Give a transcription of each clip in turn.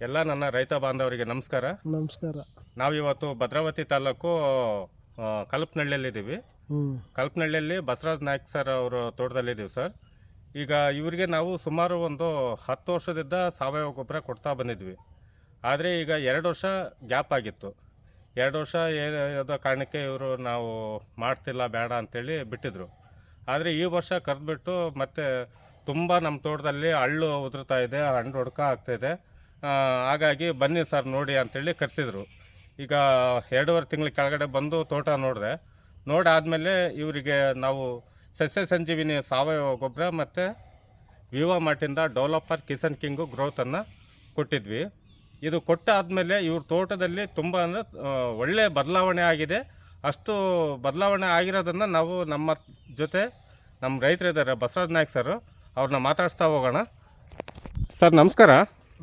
ಎಲ್ಲ ನನ್ನ ರೈತ ಬಾಂಧವರಿಗೆ ನಮಸ್ಕಾರ. ನಮಸ್ಕಾರ. ನಾವಿವತ್ತು ಭದ್ರಾವತಿ ತಾಲೂಕು ಕಲ್ಪನಳ್ಳಿಯಲ್ಲಿದ್ದೀವಿ ಕಲ್ಪನಹಳ್ಳಿಯಲ್ಲಿದ್ದೀವಿ. ಕಲ್ಪನಹಳ್ಳಿಯಲ್ಲಿ ಬಸವರಾಜ್ ನಾಯ್ಕ್ ಸರ್ ಅವರ ತೋಟದಲ್ಲಿದ್ದೀವಿ ಸರ್. ಈಗ ಇವರಿಗೆ ನಾವು ಸುಮಾರು ಒಂದು ಹತ್ತು ವರ್ಷದಿಂದ ಸಾವಯವ ಗೊಬ್ಬರ ಕೊಡ್ತಾ ಬಂದಿದ್ವಿ. ಆದರೆ ಈಗ ಎರಡು ವರ್ಷ ಗ್ಯಾಪ್ ಆಗಿತ್ತು. ಎರಡು ವರ್ಷ ಏನೋ ಕಾರಣಕ್ಕೆ ಇವರು ನಾವು ಮಾಡ್ತಿಲ್ಲ ಬೇಡ ಅಂತೇಳಿ ಬಿಟ್ಟಿದ್ರು. ಆದರೆ ಈ ವರ್ಷ ಕರೆದ್ಬಿಟ್ಟು ಮತ್ತೆ ತುಂಬ ನಮ್ಮ ತೋಟದಲ್ಲಿ ಹಳ್ಳು ಉದುರ್ತಾ ಇದೆ ಹಣ್ಣು ಹೊಡ್ಕ ಆಗ್ತಾಯಿದೆ ಹಾಗಾಗಿ ಬನ್ನಿ ಸರ್ ನೋಡಿ ಅಂಥೇಳಿ ಕರೆಸಿದ್ರು. ಈಗ ಎರಡೂವರೆ ತಿಂಗಳ ಕೆಳಗಡೆ ಬಂದು ತೋಟ ನೋಡಿದೆ. ನೋಡಾದಮೇಲೆ ಇವರಿಗೆ ನಾವು ಸಸ್ಯ ಸಂಜೀವಿನಿ ಸಾವಯವ ಗೊಬ್ಬರ ಮತ್ತು ವಿವಾ ಮಾರ್ಟಿಂದ ಡೆವಲಪರ್ ಕಿಸನ್ ಕಿಂಗು ಗ್ರೋತನ್ನು ಕೊಟ್ಟಿದ್ವಿ. ಇದು ಕೊಟ್ಟಾದಮೇಲೆ ಇವ್ರ ತೋಟದಲ್ಲಿ ತುಂಬ ಅಂದರೆ ಒಳ್ಳೆಯ ಬದಲಾವಣೆ ಆಗಿದೆ. ಅಷ್ಟು ಬದಲಾವಣೆ ಆಗಿರೋದನ್ನು ನಾವು ನಮ್ಮ ಜೊತೆ ನಮ್ಮ ರೈತರಿದ್ದಾರೆ ಬಸವರಾಜ್ ನಾಯ್ಕ್ ಸರ್ ಅವ್ರನ್ನ ಮಾತಾಡಿಸ್ತಾ ಹೋಗೋಣ. ಸರ್, ನಮಸ್ಕಾರ.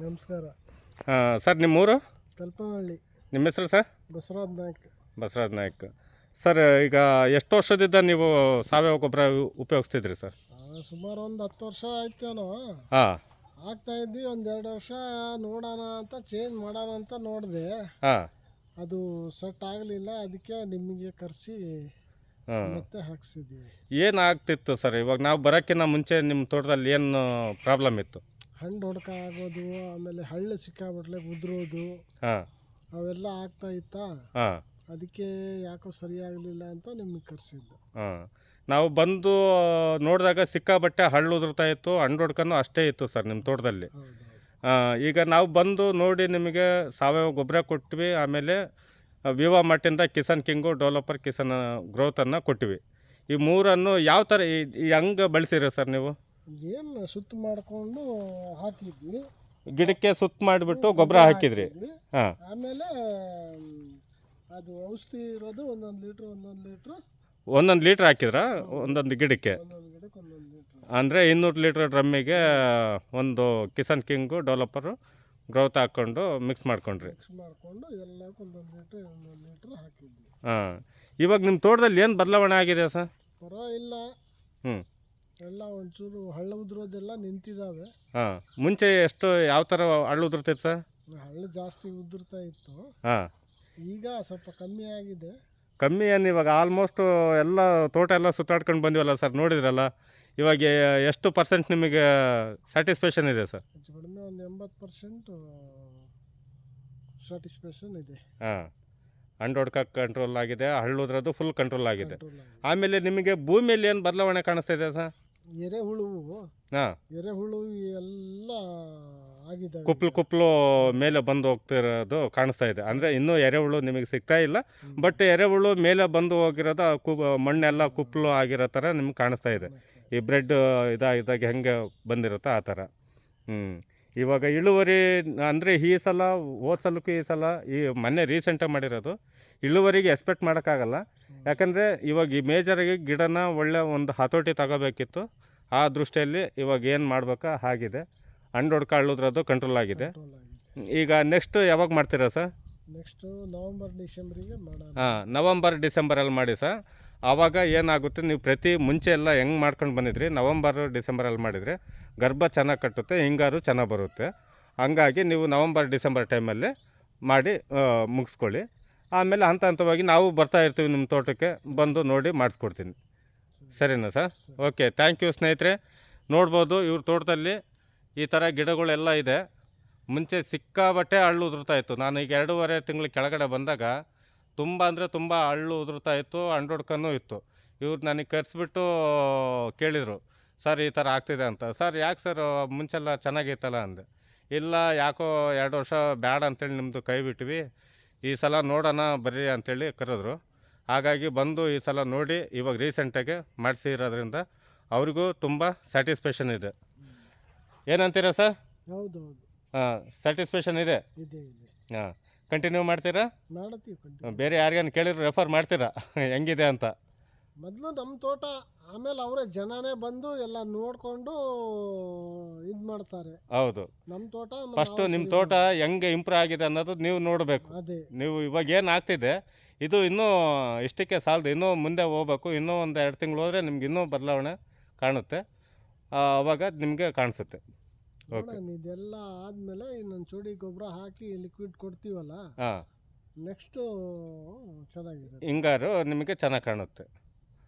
ನಮಸ್ಕಾರ. ಸರ್ ನಿಮ್ಮೂರು? ತಲ್ಪನಹಳ್ಳಿ. ನಿಮ್ಮ ಹೆಸರು ಸರ್? ಬಸವರಾಜ್ ನಾಯ್ಕ. ಬಸವರಾಜ್ ನಾಯ್ಕ. ಸರ್ ಈಗ ಎಷ್ಟು ವರ್ಷದಿಂದ ನೀವು ಸಾವಯವ ಗೊಬ್ಬರ ಉಪಯೋಗಿಸ್ತಿದ್ರಿ ಸರ್? ಸುಮಾರು ಒಂದು ಹತ್ತು ವರ್ಷ ಆಯ್ತೇನೋ ಹಾಂ. ಆಗ್ತಾ ಇದ್ವಿ ಒಂದು ಎರಡು ವರ್ಷ ನೋಡೋಣ ಅಂತ ಚೇಂಜ್ ಮಾಡೋಣ ಅಂತ ನೋಡಿದೆ. ಹಾಂ. ಅದು ಸೆಟ್ ಆಗಲಿಲ್ಲ ಅದಕ್ಕೆ ನಿಮಗೆ ಕರೆಸಿ ಮತ್ತೆ ಹಾಕ್ಸಿದ್ದೀವಿ ಏನಾಗ್ತಿತ್ತು ಸರ್? ಇವಾಗ ನಾವು ಬರೋಕ್ಕಿಂತ ಮುಂಚೆ ನಿಮ್ಮ ತೋಟದಲ್ಲಿ ಏನು ಪ್ರಾಬ್ಲಮ್ ಇತ್ತು? ಹಣ್ಣು ಹೊಡ್ಕ ಆಗೋದು ಆಮೇಲೆ ಹಳ್ಳು ಸಿಕ್ಕಾಬಿಟ್ಲೆ ಉದುರೋದು ಹಾಂ. ಅವೆಲ್ಲ ಆಗ್ತಾ ಇತ್ತಾ? ಹಾಂ. ಅದಕ್ಕೆ ಯಾಕೋ ಸರಿಯಾಗಲಿಲ್ಲ ಅಂತ ನಿಮಗೆ ಕರೆಸಿದ್ದು. ಹಾಂ. ನಾವು ಬಂದು ನೋಡಿದಾಗ ಸಿಕ್ಕಾಬಟ್ಟೆ ಹಳ್ಳು ಉದುರ್ತಾ ಇತ್ತು ಹಣ್ಣು ಅಷ್ಟೇ ಇತ್ತು ಸರ್ ನಿಮ್ಮ ತೋಟದಲ್ಲಿ. ಹೌದು ಆ, ಈಗ ನಾವು ಬಂದು ನೋಡಿ ನಿಮಗೆ ಸಾವಯವ ಗೊಬ್ಬರ ಕೊಟ್ವಿ ಆಮೇಲೆ ವಿವಾ ಮಟ್ಟಿಂದ ಕಿಸನ್ ಕಿಂಗು ಡೆವಲಪರ್ ಕಿಸನ್ ಗ್ರೋತನ್ನು ಕೊಟ್ವಿ. ಈ ಮೂರನ್ನು ಯಾವ ಥರ ಈ- ಈ ಹಂಗೆ ಬಳಸಿರಿ ಸರ್ ನೀವು? ಏನು ಸುತ್ತ ಮಾಡಿಕೊಂಡು ಹಾಕಿದ್ವಿ. ಗಿಡಕ್ಕೆ ಸುತ್ತ ಮಾಡಿಬಿಟ್ಟು ಗೊಬ್ಬರ ಹಾಕಿದ್ರಿ. ಹಾಂ. ಆಮೇಲೆ ಅದು ಔಷಧಿ ಇರೋದು ಒಂದೊಂದು ಲೀಟ್ರ್ ಒಂದೊಂದು ಲೀಟ್ರ್. ಒಂದೊಂದು ಲೀಟ್ರ್ ಹಾಕಿದ್ರಾ? ಒಂದೊಂದು ಗಿಡಕ್ಕೆ? ಒಂದೊಂದು ಗಿಡಕ್ಕೆ ಒಂದೊಂದು ಲೀಟ್ರ್. ಅಂದರೆ ಇನ್ನೂರು ಲೀಟ್ರ್ ಡ್ರಮ್ಮಿಗೆ ಒಂದು ಕಿಸಾನ್ ಕಿಂಗು ಡೆವಲಪರು ಗ್ರೋತ್ ಹಾಕ್ಕೊಂಡು ಮಿಕ್ಸ್ ಮಾಡ್ಕೊಂಡ್ರಿ. ಮಿಕ್ಸ್ ಮಾಡಿಕೊಂಡು ಎಲ್ಲಕ್ಕೂ ಒಂದೊಂದು ಲೀಟ್ರ್ ಒಂದೊಂದು ಲೀಟ್ರ್ ಹಾಕಿದ್ವಿ. ಹಾಂ. ಇವಾಗ ನಿಮ್ಮ ತೋಟದಲ್ಲಿ ಏನು ಬದಲಾವಣೆ ಆಗಿದೆ ಸರ್? ಪರವಾಗಿಲ್ಲ. ಹ್ಞೂ ಎಲ್ಲ ಒಂಚೂರು ಹಳ್ಳ ಉದುರೋದೆಲ್ಲ ನಿಂತಿದ್ದಾವೆ ಹಾಂ ಮುಂಚೆ ಎಷ್ಟು ಯಾವ ಥರ ಹಳ್ಳು ಉದುರ್ತಿತ್ತು ಸರ್? ಹಳ್ಳ ಜಾಸ್ತಿ ಉದುರ್ತಾ ಇತ್ತು. ಹಾಂ. ಈಗ ಸ್ವಲ್ಪ ಕಮ್ಮಿ ಆಗಿದೆ. ಕಮ್ಮಿ ಏನು ಇವಾಗ ಆಲ್ಮೋಸ್ಟ್ ಎಲ್ಲ ತೋಟ ಎಲ್ಲ ಸುತ್ತಾಡ್ಕೊಂಡು ಬಂದಿವಲ್ಲ ಸರ್ ನೋಡಿದ್ರಲ್ಲ? ಇವಾಗ ಎಷ್ಟು ಪರ್ಸೆಂಟ್ ನಿಮಗೆ ಸ್ಯಾಟಿಸ್ಫ್ಯಾಕ್ಷನ್ ಇದೆ ಸರ್? ಹೆಚ್ಚು ಕಡಿಮೆ ಒಂದು ಎಂಬತ್ತು ಪರ್ಸೆಂಟು ಸ್ಯಾಟಿಸ್ಫ್ಯಾಕ್ಷನ್ ಇದೆ. ಹಾಂ. ಹೊಡ್ಕ ಕಂಟ್ರೋಲ್ ಆಗಿದೆ ಹಳ್ಳುದ್ರದ್ದು ಫುಲ್ ಕಂಟ್ರೋಲ್ ಆಗಿದೆ. ಕಂಟ್ರೋಲ್ ಆಗಿದೆ. ಆಮೇಲೆ ನಿಮಗೆ ಭೂಮಿಯಲ್ಲಿ ಏನು ಬದಲಾವಣೆ ಕಾಣಿಸ್ತಾ ಇದೆ ಸರ್? ಎರೆಹುಳು ಹಾಂ. ಎರೆಹುಳು ಎಲ್ಲ ಆಗಿದ್ದಾವೆ. ಕುಪ್ಲು ಕುಪ್ಲು ಮೇಲೆ ಬಂದು ಹೋಗ್ತಿರೋದು ಕಾಣಿಸ್ತಾ ಇದೆ. ಅಂದರೆ ಇನ್ನೂ ಎರೆಹುಳು ನಿಮಗೆ ಸಿಗ್ತಾ ಇಲ್ಲ ಬಟ್ ಎರೆಹುಳು ಮೇಲೆ ಬಂದು ಹೋಗಿರೋದು ಆ ಕು ಮಣ್ಣೆಲ್ಲ ಕುಪ್ಲು ಆಗಿರೋ ಥರ ನಿಮ್ಗೆ ಕಾಣಿಸ್ತಾ ಇದೆ. ಈ ಬ್ರೆಡ್ ಇದಾಗಿದ್ದಾಗ ಹೆಂಗೆ ಬಂದಿರುತ್ತೋ ಆ ಥರ ಹ್ಞೂ ಇವಾಗ ಇಳುವರಿ ಅಂದರೆ ಈ ಸಲ ಹೋದ ಸಲಕ್ಕೂ ಈ ಸಲ ಈ ಮೊನ್ನೆ ರೀಸೆಂಟಾಗಿ ಮಾಡಿರೋದು ಇಳುವರಿಗೆ ಎಕ್ಸ್ಪೆಕ್ಟ್ ಮಾಡೋಕ್ಕಾಗಲ್ಲ. ಯಾಕಂದರೆ ಇವಾಗ ಈ ಮೇಜರಾಗಿ ಗಿಡನ ಒಳ್ಳೆ ಒಂದು ಹತೋಟಿ ತಗೋಬೇಕಿತ್ತು. ಆ ದೃಷ್ಟಿಯಲ್ಲಿ ಇವಾಗ ಏನು ಮಾಡ್ಬೇಕಾ? ಆಗಿದೆ ಹಣ್ಣು ಹೊಡ್ಕ ಅಳ್ಳೋದ್ರದ್ದು ಕಂಟ್ರೋಲ್ ಆಗಿದೆ. ಈಗ ನೆಕ್ಸ್ಟ್ ಯಾವಾಗ ಮಾಡ್ತೀರಾ ಸರ್ ನೆಕ್ಸ್ಟು ನವಂಬರ್ ಡಿಸೆಂಬರಿಗೆ ಹಾಂ ನವಂಬರ್ ಡಿಸೆಂಬರಲ್ಲಿ ಮಾಡಿ ಸರ್ ಆವಾಗ ಏನಾಗುತ್ತೆ? ನೀವು ಪ್ರತಿ ಮುಂಚೆ ಎಲ್ಲ ಹೆಂಗೆ ಮಾಡ್ಕೊಂಡು ಬಂದಿದ್ರಿ? ನವಂಬರ್ ಡಿಸೆಂಬರಲ್ಲಿ ಮಾಡಿದರೆ ಗರ್ಭ ಚೆನ್ನಾಗಿ ಕಟ್ಟುತ್ತೆ ಹಿಂಗಾರು ಚೆನ್ನಾಗಿ ಬರುತ್ತೆ. ಹಂಗಾಗಿ ನೀವು ನವಂಬರ್ ಡಿಸೆಂಬರ್ ಟೈಮಲ್ಲಿ ಮಾಡಿ ಮುಗಿಸ್ಕೊಳ್ಳಿ. ಆಮೇಲೆ ಹಂತ ಹಂತವಾಗಿ ನಾವು ಬರ್ತಾ ಇರ್ತೀವಿ ನಿಮ್ಮ ತೋಟಕ್ಕೆ ಬಂದು ನೋಡಿ ಮಾಡಿಸ್ಕೊಡ್ತೀನಿ. ಸರಿನಾ ಸರ್? ಓಕೆ ಥ್ಯಾಂಕ್ ಯು ಸ್ನೇಹಿತರೆ. ನೋಡ್ಬೋದು ಇವ್ರ ತೋಟದಲ್ಲಿ ಈ ಥರ ಗಿಡಗಳೆಲ್ಲ ಇದೆ. ಮುಂಚೆ ಸಿಕ್ಕಾಬಟ್ಟೆ ಹಳ್ಳು ಉದುರ್ತಾ ಇತ್ತು. ನಾನು ಈಗ ಎರಡೂವರೆ ತಿಂಗಳ ಕೆಳಗಡೆ ಬಂದಾಗ ತುಂಬ ಅಂದರೆ ತುಂಬ ಹಳ್ಳು ಉದುರ್ತಾ ಇತ್ತು ಅಂಡೋಡ್ಕನೂ ಇತ್ತು. ಇವ್ರು ನನಗೆ ಕರೆಸ್ಬಿಟ್ಟು ಕೇಳಿದರು, ಸರ್, ಈ ಥರ ಆಗ್ತಿದೆ ಅಂತ. ಸರ್, ಯಾಕೆ ಸರ್? ಮುಂಚೆಲ್ಲ ಚೆನ್ನಾಗಿತ್ತಲ್ಲ ಅಂದೆ. ಇಲ್ಲ, ಯಾಕೋ ಎರಡು ವರ್ಷ ಬೇಡ ಅಂತೇಳಿ ನಿಮ್ಮದು ಕೈ ಬಿಟ್ವಿ. ಈ ಸಲ ನೋಡೋಣ ಬರ್ರಿ ಅಂತೇಳಿ ಕರೆದ್ರು. ಹಾಗಾಗಿ ಬಂದು ಈ ಸಲ ನೋಡಿ ಇವಾಗ ರೀಸೆಂಟಾಗಿ ಮಾಡಿಸಿರೋದ್ರಿಂದ ಅವ್ರಿಗೂ ತುಂಬ ಸ್ಯಾಟಿಸ್ಫ್ಯಾಕ್ಷನ್ ಇದೆ. ಏನಂತೀರಾ ಸರ್? ಹೌದು ಹೌದು ಹಾಂ ಸ್ಯಾಟಿಸ್ಫ್ಯಾಕ್ಷನ್ ಇದೆ? ಇದೆ ಇದೆ. ಹಾಂ ಕಂಟಿನ್ಯೂ ಮಾಡ್ತೀರಾ? ಬೇರೆ ಯಾರಿಗಾನ ಕೇಳಿದ್ರು ರೆಫರ್ ಮಾಡ್ತೀರಾ? ಹೆಂಗಿದೆ ಅಂತ? ಮೊದಲು ನಮ್ಮ ತೋಟ ಆಮೇಲೆ ಅವರೇ ಜನನೇ ಬಂದು ಎಲ್ಲ ನೋಡ್ಕೊಂಡು ಇದು ಮಾಡ್ತಾರೆ. ಹೌದು. ನಮ್ಮ ತೋಟ ಫಸ್ಟ್ ಫಸ್ಟು ನಿಮ್ಮ ಸರಿ ತೋಟ ಹೆಂಗೆ ಇಂಪ್ರೂವ್ ಆಗಿದೆ ಅನ್ನೋದು ನೀವು ನೋಡಬೇಕು. ಅದೇ. ನೀವು ಇವಾಗ ಏನು ಆಗ್ತಿದೆ ಇದು ಇನ್ನೂ ಇಷ್ಟಕ್ಕೆ ಸಾಲದು ಇನ್ನೂ ಮುಂದೆ ಹೋಗ್ಬೇಕು ಇನ್ನೂ ಒಂದು ಎರಡು ತಿಂಗಳು ಹೋದರೆ ನಿಮ್ಗೆ ಇನ್ನೂ ಬದಲಾವಣೆ ಕಾಣುತ್ತೆ. ಆ, ಅವಾಗ ನಿಮಗೆ ಕಾಣಿಸುತ್ತೆ. ನೋಡೋಣ ಇದೆಲ್ಲ ಆದಮೇಲೆ ಇನ್ನೊಂದು ಚೂಡಿ ಗೊಬ್ಬರ ಹಾಕಿ ಲಿಕ್ವಿಡ್ ಕೊಡ್ತೀವಲ್ಲ ಹಾಂ. ನೆಕ್ಸ್ಟು ಚೆನ್ನಾಗಿದೆ ಹಿಂಗಾರು ನಿಮಗೆ ಚೆನ್ನಾಗಿ ಕಾಣುತ್ತೆ.